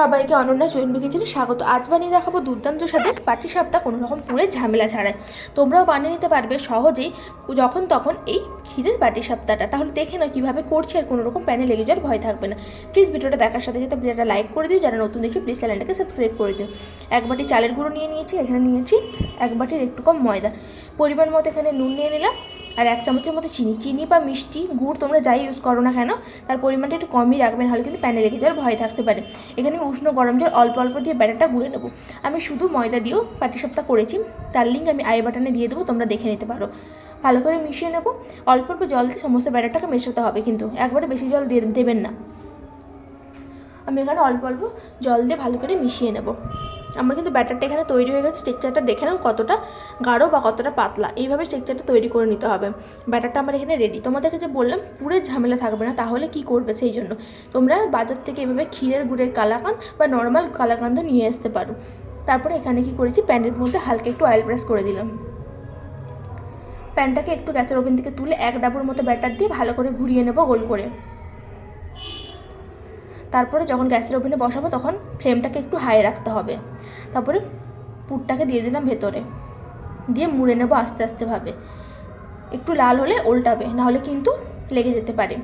সবাইকে অনন্যা চৈন কিচেনে স্বাগত। আজ বানিয়ে দেখাবো দুর্দান্ত স্বাদের পাটি সাপটা কোনো রকম পুরে ঝামেলা ছাড়াই তোমরাও বানিয়ে নিতে পারবে সহজেই যখন তখন এই ক্ষীরের বাটি সাপটাটা তাহলে দেখে না কীভাবে করছি আর কোনো রকম প্যানে লেগে যাওয়ার ভয় থাকবে না। প্লিজ ভিডিওটা দেখার সাথে সাথে ভিডিওটা লাইক করে দিও। যারা নতুন দেখছ, প্লিজ চ্যানেলটাকে সাবস্ক্রাইব করে দিও। এক বাটি চালের গুঁড়ো নিয়ে নিয়েছি। এখানে নিয়েছি এক বাটির একটু কম ময়দা। পরিমাণ মতো এখানে নুন নিয়ে নিলাম। আর এক চামচের মতো চিনি চিনি বা মিষ্টি, গুড় তোমরা যাই ইউজ করো না কেন, তার পরিমাণটা একটু কমই রাখবেন নাহলে কিন্তু প্যানে লেগে যাওয়ার ভয় থাকতে পারে। এখানে আমি উষ্ণ গরম জল, অল্প অল্প দিয়ে ব্যাটারটা গুলে নেব। আমি শুধু ময়দা দিয়েও পাটিসাপটা করেছি, তার লিঙ্ক আমি আই বাটনে দিয়ে দেবো, তোমরা দেখে নিতে পারো। ভালো করে মিশিয়ে নেব, অল্প অল্প জল দিয়ে সমস্ত ব্যাটারটাকে মেশাতে হবে কিন্তু, একবারে বেশি জল দিয়ে দেবেন না। আমি এখানে অল্প অল্প জল দিয়ে ভালো করে মিশিয়ে নেব। আমার কিন্তু ব্যাটারটা এখানে তৈরি হয়ে গেছে, স্ট্রেকচারটা দেখে নাও কতটা গাঢ় বা কতটা পাতলা। এইভাবে স্ট্রেকচারটা তৈরি করে নিতে হবে। ব্যাটারটা আমার এখানে রেডি তোমাদেরকে যে বললাম পুরের ঝামেলা থাকবে না, তাহলে কি করবে সেই জন্য? তোমরা বাজার থেকে এভাবে ক্ষীরের গুড়ের কালাকান বা নর্মাল কালাকান্দ নিয়ে আসতে পারো। তারপরে এখানে কি করেছি, প্যানের মধ্যে হালকা একটু অয়েল ব্রাশ করে দিলাম। প্যানটাকে একটু গ্যাসের ওভেন থেকে তুলে এক ডাবুর মতো ব্যাটার দিয়ে ভালো করে ঘুরিয়ে নেব গোল করে। তারপরে যখন গ্যাসের ওভেনে বসাবো, তখন ফ্লেমটাকে একটু হাই রাখতে হবে। তারপরে পুরটাকে দিয়ে দিলাম ভেতরে। দিয়ে মুড়ে নেব আস্তে আস্তেভাবে একটু লাল হলে উল্টাবে, নাহলে কিন্তু লেগে যেতে পারে।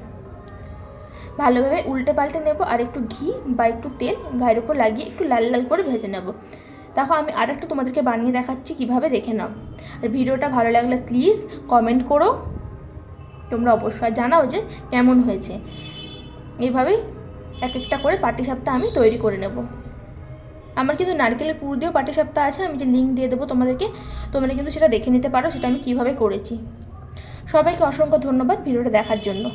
ভালোভাবে উল্টে পাল্টে নেব, আর একটু ঘি বা একটু তেল গায়ের উপর লাগিয়ে একটু লাল লাল করে ভেজে নেব। দেখো আমি আর একটু তোমাদেরকে বানিয়ে দেখাচ্ছি কীভাবে দেখে নাও। আর ভিডিওটা ভালো লাগলে প্লিজ কমেন্ট করো। তোমরা অবশ্যই জানাও যে কেমন হয়েছে। এইভাবেই এক একটা করে পাটিসাপটা আমি তৈরি করে নেব। আমার কিন্তু নারকেলের পুর দিয়েও পাটিসাপটা আছে, আমি যে লিঙ্ক দিয়ে দেবো তোমাদেরকে, তোমরা কিন্তু সেটা দেখে নিতে পারো, সেটা আমি কীভাবে করেছি। সবাইকে অসংখ্য ধন্যবাদ ভিডিওটা দেখার জন্য।